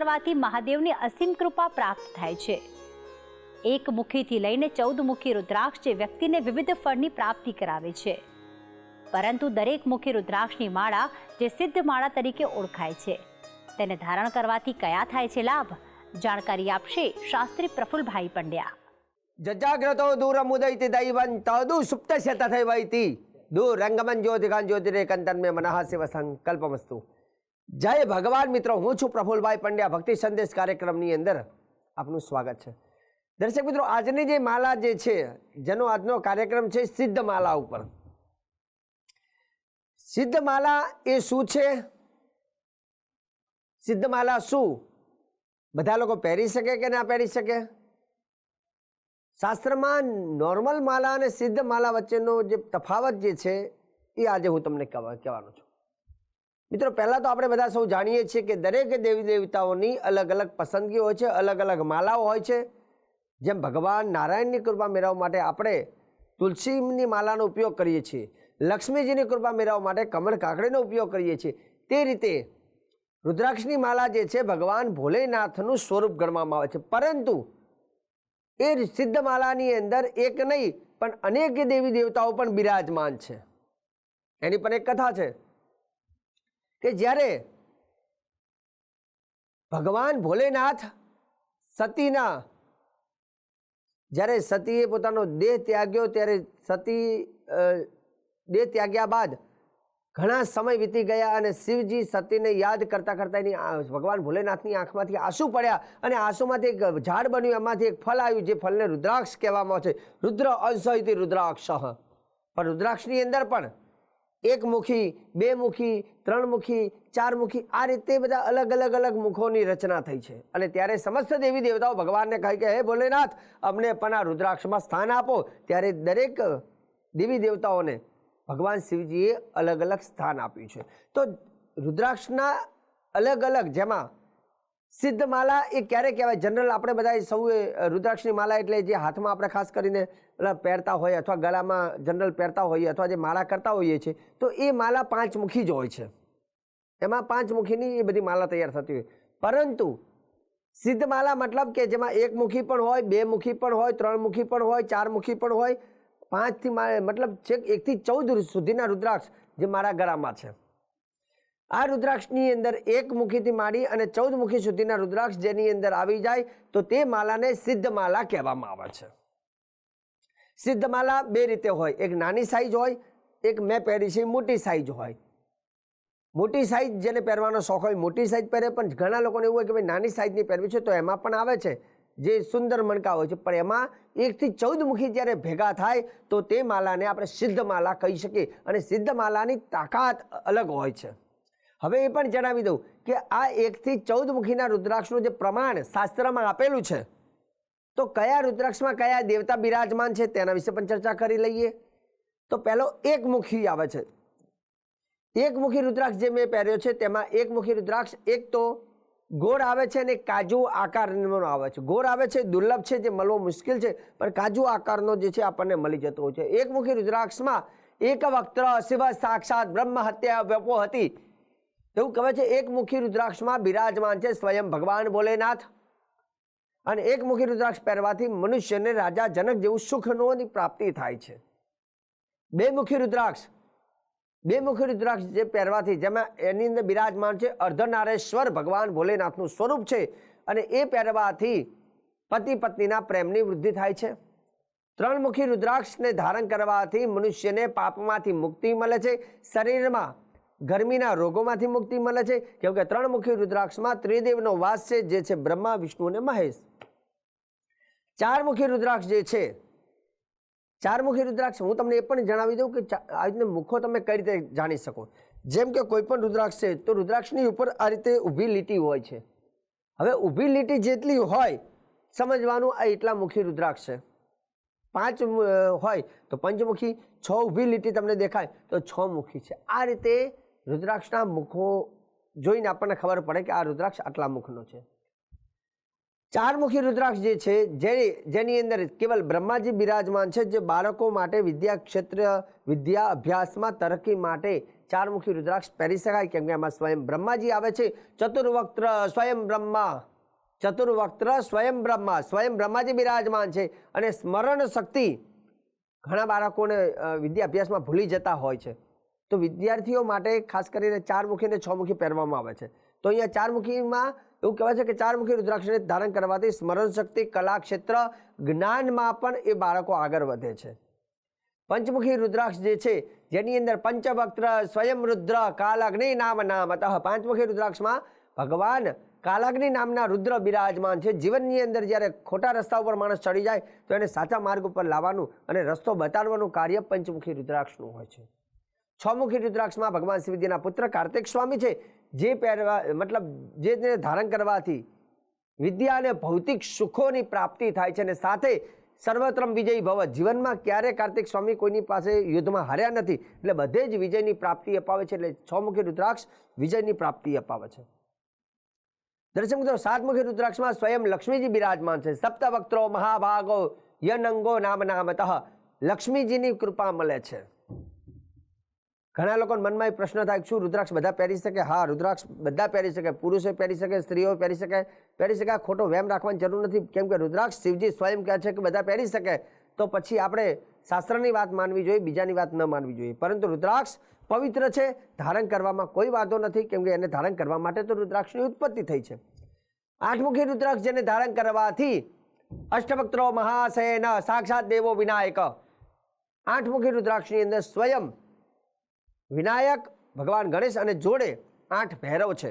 કરવાથી મહાદેવની અસીમ કૃપા પ્રાપ્ત થાય છે. એક મુખીથી લઈને ચૌદ મુખી રુદ્રાક્ષ જે વ્યક્તિને વિવિધ ફળની પ્રાપ્તિ કરાવે છે. પરંતુ દરેક મુખી રુદ્રાક્ષની માળા જે સિદ્ધ માળા તરીકે ઓળખાય છે. તેને ધારણ કરવાથી કયા થાય છે લાભ? જાણકારી આપશે શાસ્ત્રી પ્રફુલભાઈ પંડ્યા. જજાગ્રતો દૂરમુદયતિ દૈવં તદુ સુપ્ત શેત થૈવૈતિ દૂર રંગમન જ્યોતિકાન જ્યોતિરેકંતન મે મનઃ શિવ સંકલ્પમસ્તુ જય ભગવાન મિત્રો, હું છું પ્રફુલભાઈ પંડ્યા. ભક્તિ સંદેશ કાર્યક્રમની અંદર આપનું સ્વાગત છે. દર્શક મિત્રો, આજની જે માલા જે છે, જેનો આજનો કાર્યક્રમ છે સિદ્ધ માલા ઉપર. સિદ્ધ માલા એ શું છે? સિદ્ધ માલા શું? બધા લોકો પહેરી શકે કે ના પહેરી શકે? શાસ્ત્રમાં નોર્મલ માલા અને સિદ્ધ માલા વચ્ચેનો જે તફાવત જે છે, એ આજે હું તમને કહેવા- કહેવાનો છું. મિત્રો, પહેલાં તો આપણે બધા સૌ જાણીએ છીએ કે દરેક દેવી દેવતાઓની અલગ અલગ પસંદગી હોય છે, અલગ અલગ માલાઓ હોય છે. જેમ ભગવાન નારાયણની કૃપા મેળવવા માટે આપણે તુલસીની માલાનો ઉપયોગ કરીએ છીએ, લક્ષ્મીજીની કૃપા મેળવવા માટે કમળ કાકડીનો ઉપયોગ કરીએ છીએ. તે રીતે રુદ્રાક્ષની માલા જે છે, ભગવાન ભોલેનાથનું સ્વરૂપ ગણવામાં આવે છે. પરંતુ એ સિદ્ધ માલાની અંદર એક નહીં, પણ અનેક દેવી દેવતાઓ પણ બિરાજમાન છે. એની પણ એક કથા છે. કે જ્યારે ભગવાન ભોલેનાથ સતીના, જ્યારે સતીએ પોતાનો દેહ ત્યાગ્યો, ત્યારે સતી દેહ ત્યાગ્યા બાદ ઘણા સમય વીતી ગયા અને શિવજી સતીને યાદ કરતાં કરતાં એની ભગવાન ભોલેનાથની આંખમાંથી આંસુ પડ્યા અને આંસુમાંથી એક ઝાડ બન્યું, એમાંથી એક ફળ આવ્યું જે ફળને રુદ્રાક્ષ કહેવામાં આવે છે. રુદ્ર અંશ રુદ્રાક્ષ. પણ રુદ્રાક્ષની અંદર પણ એક મુખી, બે મુખી, ત્રણ મુખી, ચાર મુખી, આ રીતે બધા અલગ અલગ અલગ મુખોની રચના થઈ છે. અને ત્યારે સમસ્ત દેવી દેવતાઓ ભગવાનને કહે કે, હે ભોલેનાથ, અમને પણ આ રુદ્રાક્ષમાં સ્થાન આપો. ત્યારે દરેક દેવી દેવતાઓને ભગવાન શિવજીએ અલગ અલગ સ્થાન આપ્યું છે. તો રુદ્રાક્ષના અલગ અલગ જેમાં સિદ્ધ માલા એ ક્યારે કહેવાય? જનરલ આપણે બધા સૌએ રુદ્રાક્ષની માલા એટલે જે હાથમાં આપણે ખાસ કરીને પહેરતા હોય અથવા ગળામાં જનરલ પહેરતા હોઈએ અથવા જે માળા કરતા હોઈએ છીએ, તો એ માલા પાંચમુખી જ હોય છે. એમાં પાંચમુખીની એ બધી માલા તૈયાર થતી હોય. પરંતુ સિદ્ધ માલા મતલબ કે જેમાં એક મુખી પણ હોય, બે મુખી પણ હોય, ત્રણ મુખી પણ હોય, ચાર મુખી પણ હોય, પાંચથી મતલબ છેક એકથી ચૌદ સુધીના રુદ્રાક્ષ જે મારા ગળામાં છે. આ રુદ્રાક્ષની અંદર એક મુખીથી માંડી અને ચૌદ મુખી સુધીના રુદ્રાક્ષ જેની અંદર આવી જાય, તો તે માલાને સિદ્ધ માલા કહેવામાં આવે છે. સિદ્ધ માલા બે રીતે હોય. એક નાની સાઈઝ હોય, એક મેં પહેરી છે મોટી સાઈઝ હોય. મોટી સાઈઝ જેને પહેરવાનો શોખ હોય, મોટી સાઈઝ પહેરે, પણ ઘણા લોકોને એવું હોય કે ભાઈ, નાની સાઈઝની પહેરવી છે તો એમાં પણ આવે છે. જે સુંદર મણકા હોય છે, પણ એમાં એકથી ચૌદ મુખી જ્યારે ભેગા થાય, તો તે માલાને આપણે સિદ્ધ માલા કહી શકીએ. અને સિદ્ધ માલાની તાકાત અલગ હોય છે. હવે એ પણ જણાવી દઉં કે આ એકથી ચૌદ મુખીના રુદ્રાક્ષનું જે પ્રમાણ શાસ્ત્રમાં આપેલું છે, તો કયા રુદ્રાક્ષમાં કયા દેવતા બિરાજમાન છે તેના વિશે પણ ચર્ચા કરી લઈએ. તો પહેલો એક મુખી આવે છે. એક મુખી રુદ્રાક્ષ જે મેં પહેર્યો છે તેમાં એક મુખી રુદ્રાક્ષ એક તો ગોળ આવે છે અને કાજુ આકારનો આવે છે. ગોળ આવે છે, દુર્લભ છે, જે મળવો મુશ્કેલ છે, પણ કાજુ આકારનો જે છે આપણને મળી જતો હોય છે. એક મુખી રુદ્રાક્ષમાં એક વક્ત્ર, શિવ, સાક્ષાત બ્રહ્મ, હત્યા, વ્યપો હતી. એવું કહે છે એક મુખી રુદ્રાક્ષમાં બિરાજમાન છે સ્વયં ભગવાન ભોલેનાથ. અને એક મુખી રુદ્રાક્ષ પહેરવાથી મનુષ્યને રાજા જનક જેવું સુખનોની પ્રાપ્તિ થાય છે. બે મુખી રુદ્રાક્ષ બે મુખી રુદ્રાક્ષ જે પહેરવાથી જેમાં એની અંદર બિરાજમાન છે અર્ધનારેશ્વર ભગવાન ભોલેનાથનું સ્વરૂપ છે અને એ પહેરવાથી પતિ પત્નીના પ્રેમની વૃદ્ધિ થાય છે. ત્રણ મુખી રુદ્રાક્ષને ધારણ કરવાથી મનુષ્યને પાપમાંથી મુક્તિ મળે છે. શરીરમાં ગરમીના રોગોમાંથી મુક્તિ મળે છે. કેમ કે ત્રણ મુખી રુદ્રાક્ષમાં ત્રિદેવનો વાસ છે, જે છે બ્રહ્મા, વિષ્ણુ અને મહેશ. ચાર મુખી રુદ્રાક્ષ જે છે, ચાર મુખી રુદ્રાક્ષ, હું તમને એ પણ જણાવી દઉં કે આવી આ રીતના મુખો તમે કઈ રીતે જાણી શકો. જેમ કે કોઈ પણ રુદ્રાક્ષ છે, તો રુદ્રાક્ષની ઉપર આ રીતે ઊભી લીટી હોય છે. હવે ઊભી લીટી જેટલી હોય, સમજવાનું આ એટલા મુખી રુદ્રાક્ષ છે. પાંચ હોય, તો પંચમુખી, છ ઊભી લીટી તમને દેખાય, તો છ મુખી છે. આ રીતે રુદ્રાક્ષના મુખો જોઈને આપણને ખબર પડે કે આ રુદ્રાક્ષ આટલા મુખનો છે. ચારમુખી રુદ્રાક્ષ જે છે, જેની જેની અંદર કેવલ બ્રહ્માજી બિરાજમાન છે, જે બાળકો માટે વિદ્યા ક્ષેત્ર, વિદ્યા અભ્યાસમાં તરક્કી માટે ચારમુખી રુદ્રાક્ષ પહેરી શકાય કેમ કે એમાં સ્વયં બ્રહ્માજી આવે છે. ચતુર્વક્ત્ર સ્વયં બ્રહ્મા, ચતુર્વક્ત્ર સ્વયં બ્રહ્મા, સ્વયં બ્રહ્માજી બિરાજમાન છે અને સ્મરણ શક્તિ ઘણા બાળકોને વિદ્યા અભ્યાસમાં ભૂલી જતા હોય છે. તો વિદ્યાર્થીઓ માટે ખાસ કરીને ચારમુખી અને છમુખી પહેરવામાં આવે છે. તો અહીંયા ચારમુખીમાં એવું કહેવાય છે કે ચારમુખી રુદ્રાક્ષને ધારણ કરવાથી સ્મરણ શક્તિ કલા ક્ષેત્ર જ્ઞાનમાં પણ એ બાળકો આગળ વધે છે. પંચમુખી રુદ્રાક્ષ જે છે, જેની અંદર પંચવક્ત્ર સ્વયં રુદ્ર કાલાગ્નિ નામ નામ અતઃ પાંચમુખી રુદ્રાક્ષમાં ભગવાન કાલાગ્નિ નામના રુદ્ર બિરાજમાન છે. જીવનની અંદર જ્યારે ખોટા રસ્તા ઉપર માણસ ચડી જાય તો એને સાચા માર્ગ ઉપર લાવવાનું અને રસ્તો બતાડવાનું કાર્ય પંચમુખી રુદ્રાક્ષનું હોય છે. છમુખી રુદ્રાક્ષમાં ભગવાન શિવજીના પુત્ર કાર્તિક સ્વામી છે, જે પહેરવા, મતલબ જે ધારણ કરવાથી વિદ્યા અને ભૌતિક સુખોની પ્રાપ્તિ થાય છે અને સાથે સર્વત્રમ વિજયી ભવ. જીવનમાં ક્યારે કાર્તિક સ્વામી કોઈની પાસે યુદ્ધમાં હાર્યા નથી, એટલે બધે જ વિજયની પ્રાપ્તિ અપાવે છે, એટલે છમુખી રુદ્રાક્ષ વિજયની પ્રાપ્તિ અપાવે છે. દર્શક મિત્રો, સાતમુખી રુદ્રાક્ષમાં સ્વયં લક્ષ્મીજી બિરાજમાન છે. સપ્તવક્ત્રો મહાભાગો યનંગો નામ નામતઃ લક્ષ્મીજીની કૃપા મળે છે. ઘણા લોકોના મનમાં એ પ્રશ્ન થાય શું રુદ્રાક્ષ બધા પહેરી શકે? હા, રુદ્રાક્ષ બધા પહેરી શકે પુરુષો પહેરી શકે સ્ત્રીઓ પહેરી શકે. પહેરી શકે ખોટો વહેમ રાખવાની જરૂર નથી. કેમ કે રુદ્રાક્ષ શિવજી સ્વયં કહે છે કે બધા પહેરી શકે. તો પછી આપણે શાસ્ત્રની વાત માનવી જોઈએ, બીજાની વાત ન માનવી જોઈએ. પરંતુ રુદ્રાક્ષ પવિત્ર છે, ધારણ કરવામાં કોઈ વાંધો નથી, કેમ કે એને ધારણ કરવા માટે તો રુદ્રાક્ષની ઉત્પત્તિ થઈ છે. આઠમુખી રુદ્રાક્ષ જેને ધારણ કરવાથી અષ્ટભક્ત્રો મહાશયન સાક્ષાત દેવો વિનાયક. આઠમુખી રુદ્રાક્ષની અંદર સ્વયં વિનાયક, ભગવાન ગણેશ અને જોડે આઠ ભૈરવ છે.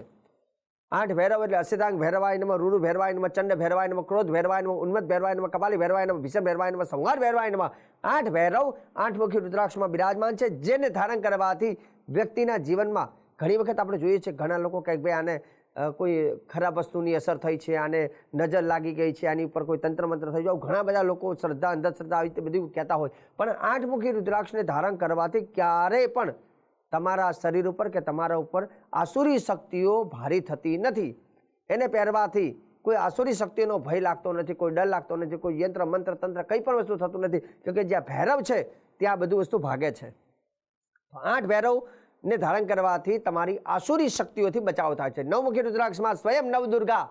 આઠ ભૈરવ એટલે અસિતાંગ ભૈરવાય નમઃ, રૂરુ ભૈરવાય નમઃ, ચંડ ભૈરવાય નમઃ, ક્રોધ ભૈરવાય નમઃ ઉન્મત ભૈરવાય નમઃ, કપાલી ભૈરવાય નમઃ, ભીષણ ભૈરવાય નમઃ, સંહાર ભૈરવાય નમઃ. આઠ ભૈરવ આઠમુખી રુદ્રાક્ષમાં બિરાજમાન છે, જેને ધારણ કરવાથી વ્યક્તિના જીવનમાં ઘણી વખત આપણે જોઈએ છીએ, ઘણા લોકો કંઈક ભાઈ આને કોઈ ખરાબ વસ્તુની અસર થઈ છે, આને નજર લાગી ગઈ છે, આની ઉપર કોઈ તંત્ર મંત્ર થઈ જાય ઘણા બધા લોકો શ્રદ્ધા, અંધશ્રદ્ધા આવી રીતે બધું કહેતા હોય. પણ આઠમુખી રુદ્રાક્ષને ધારણ કરવાથી ક્યારેય પણ તમારા શરીર ઉપર કે તમારા ઉપર આસુરી શક્તિઓ ભારી થતી નથી. એને પહેરવાથી કોઈ આસુરી શક્તિનો ભય લાગતો નથી, કોઈ ડર લાગતો નથી, કોઈ યંત્ર, મંત્ર, તંત્ર કંઈ પણ વસ્તુ થતું નથી. કેમકે જ્યાં ભૈરવ છે, ત્યાં બધું વસ્તુ ભાગે છે. તો આઠ ભૈરવને ધારણ કરવાથી તમારી આસુરી શક્તિઓથી બચાવ થાય છે. નવમુખી રુદ્રાક્ષમાં સ્વયં નવદુર્ગા,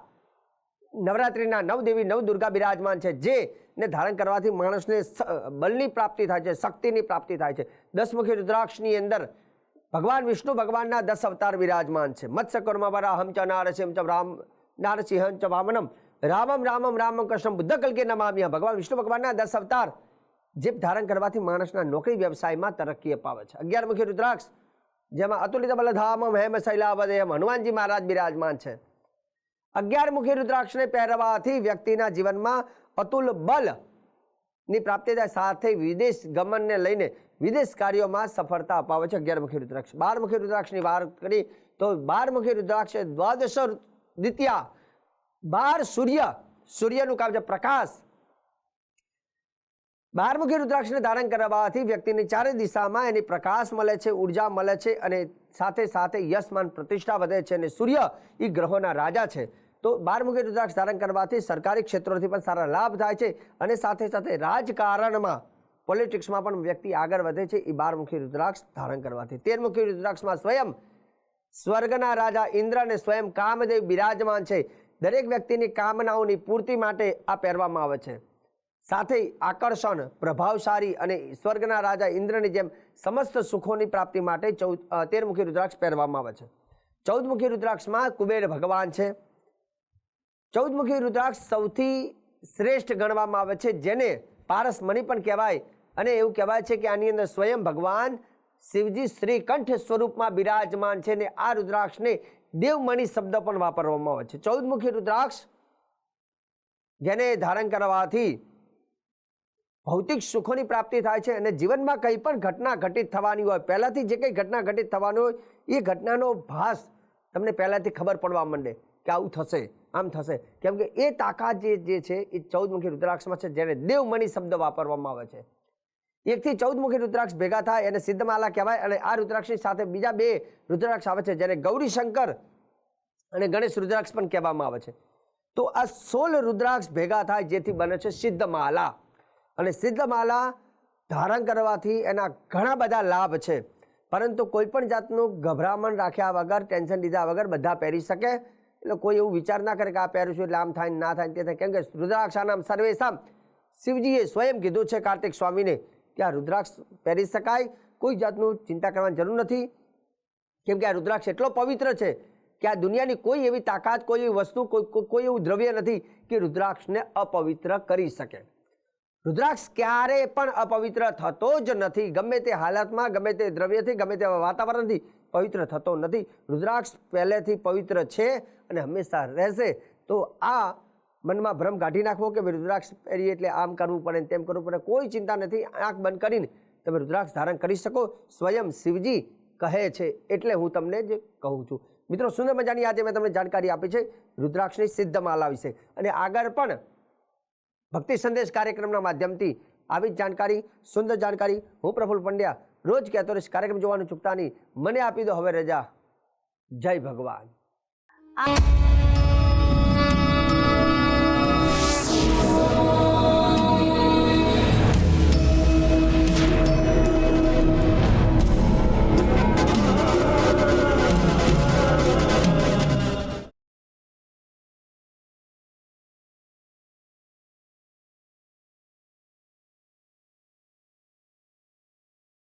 નવરાત્રિના નવદેવી નવદુર્ગા બિરાજમાન છે જે ને ધારણ કરવાથી માણસને બળની પ્રાપ્તિ થાય છે, શક્તિની પ્રાપ્તિ થાય છે. દસમુખી રુદ્રાક્ષની અંદર ભગવાન વિષ્ણુ ભગવાનના દસ અવતાર વિરાજમાન છે. મત્સ્ય કર્મ વરાહમ ચ નારસિંહ ચ રામ નારસિંહ ચ વામનમ, રામમ રામમ રામમ કૃષ્ણ બુદ્ધ કલકે નમામ્યા ભગવાન વિષ્ણુ ભગવાનના દસ અવતાર જે ધારણ કરવાથી માણસના નોકરી વ્યવસાયમાં તરક્કી અપાવે છે. અગિયાર મુખ્ય રુદ્રાક્ષ, જેમાં અતુલિત બલધામમ, હેમ શૈલાવદયમ, હનુમાનજી મહારાજ બિરાજમાન છે. અગિયાર મુખી રુદ્રાક્ષને પહેરવાથી વ્યક્તિના જીવનમાં અતુલ બલ ની પ્રાપ્તિ સાથે વિદેશ ગમનને લઈને વિદેશ કાર્યોમાં સફળતા અપાવે છે અગિયારમુખી રુદ્રાક્ષ. બાર મુખી રુદ્રાક્ષની વાત કરી તો બારમુખી રુદ્રાક્ષ દ્વાદશ દ્વિતીયા. બાર સૂર્ય. સૂર્યનું કામ છે પ્રકાશ. બારમુખી રુદ્રાક્ષને ધારણ કરવાથી વ્યક્તિની ચારે દિશામાં એની પ્રકાશ મળે છે, ઊર્જા મળે છે અને સાથે સાથે યશમાન પ્રતિષ્ઠા વધે છે અને સૂર્ય એ ગ્રહોના રાજા છે. તો બારમુખી રુદ્રાક્ષ ધારણ કરવાથી સરકારી ક્ષેત્રોથી પણ સારા લાભ થાય છે અને સાથે સાથે રાજકારણમાં પોલિટિક્સમાં પણ વ્યક્તિ આગળ વધે છે એ બારમુખી રુદ્રાક્ષ ધારણ કરવાથી. તેરમુખી રુદ્રાક્ષમાં સ્વયં સ્વર્ગના રાજા ઇન્દ્ર અને સ્વયં કામદેવ બિરાજમાન છે. દરેક વ્યક્તિની કામનાઓની પૂર્તિ માટે આ પહેરવામાં આવે છે. સાથે આકર્ષણ, પ્રભાવશાળી અને સ્વર્ગના રાજા ઇન્દ્રની જેમ સમસ્ત સુખોની પ્રાપ્તિ માટે ચૌદ તેરમુખી રુદ્રાક્ષ પહેરવામાં આવે છે. ચૌદમુખી રુદ્રાક્ષમાં કુબેર ભગવાન છે. ચૌદમુખી રુદ્રાક્ષ સૌથી શ્રેષ્ઠ ગણવામાં આવે છે, જેને પારસમણી પણ કહેવાય. અને એવું કહેવાય છે કે આની અંદર સ્વયં ભગવાન શિવજી શ્રીકંઠ સ્વરૂપમાં બિરાજમાન છે ને આ રુદ્રાક્ષને દેવમણી શબ્દ પણ વાપરવામાં આવે છે. ચૌદમુખી રુદ્રાક્ષ જેને ધારણ કરવાથી ભૌતિક સુખોની પ્રાપ્તિ થાય છે અને જીવનમાં કંઈ પણ ઘટના ઘટિત થવાની હોય, પહેલાંથી જે કંઈ ઘટના ઘટિત થવાની હોય, એ ઘટનાનો ભાસ તમને પહેલાંથી ખબર પડવા માંડે કે આવું થશે, આમ થશે. કેમ કે એ તાકાત જે જે છે, એ ચૌદમુખી રુદ્રાક્ષમાં છે, જેને દેવમણી શબ્દ વાપરવામાં આવે છે. એકથી ચૌદમુખી રુદ્રાક્ષ ભેગા થાય એને સિદ્ધમાલા કહેવાય અને આ રુદ્રાક્ષની સાથે બીજા બે રુદ્રાક્ષ આવે છે, જેને ગૌરીશંકર અને ગણેશ રુદ્રાક્ષ પણ કહેવામાં આવે છે. તો આ સોળ રુદ્રાક્ષ ભેગા થાય, જેથી બને છે સિદ્ધમાલા. અને સિદ્ધમાલા ધારણ કરવાથી એના ઘણા બધા લાભ છે. પરંતુ કોઈ પણ જાતનું ગભરામણ રાખ્યા વગર, ટેન્શન લીધા વગર બધા પહેરી શકે. એટલે કોઈ એવું વિચાર ના કરે કે આ પહેરું છું એટલે આમ થાય ના થાય તે થાય. કેમ કે રુદ્રાક્ષાનામ સર્વેશામ શિવજીએ સ્વયં કીધું છે કાર્તિક સ્વામીને કે આ રુદ્રાક્ષ પહેરી શકાય, કોઈ જાતનું ચિંતા કરવાની જરૂર નથી. કેમ કે આ રુદ્રાક્ષ એટલો પવિત્ર છે કે આ દુનિયાની કોઈ એવી તાકાત, કોઈ એવી વસ્તુ કોઈ- કોઈ એવું દ્રવ્ય નથી કે રુદ્રાક્ષને અપવિત્ર કરી શકે. રુદ્રાક્ષ ક્યારે પણ અપવિત્ર થતો જ નથી. ગમે તે હાલતમાં, ગમે તે દ્રવ્યથી, ગમે તે વાતાવરણથી પવિત્ર થતો નથી. રુદ્રાક્ષ પહેલેથી પવિત્ર છે અને હંમેશા રહેશે. તો આ મનમાં ભ્રમ કાઢી નાખવો કે રુદ્રાક્ષ પહેરીએ એટલે આમ કરવું પડે તેમ કરવું પડે, કોઈ ચિંતા નથી. આંખ બંધ કરીને તમે રુદ્રાક્ષ ધારણ કરી શકો. સ્વયં શિવજી કહે છે એટલે હું તમને જ કહું છું. મિત્રો, સુંદર મજાની આજે મેં તમને જાણકારી આપી છે. રુદ્રાક્ષની સિદ્ધ માલા વિશે. અને આગળ પણ ભક્તિ સંદેશ કાર્યક્રમના માધ્યમથી આવી જ જાણકારી, સુંદર જાણકારી હું પ્રફુલ પંડ્યા રોજ કહેતો રહીશ કાર્યક્રમ જોવાનું ચૂકતા નહીં મને આપી દો હવે રજા. જય ભગવાન. આ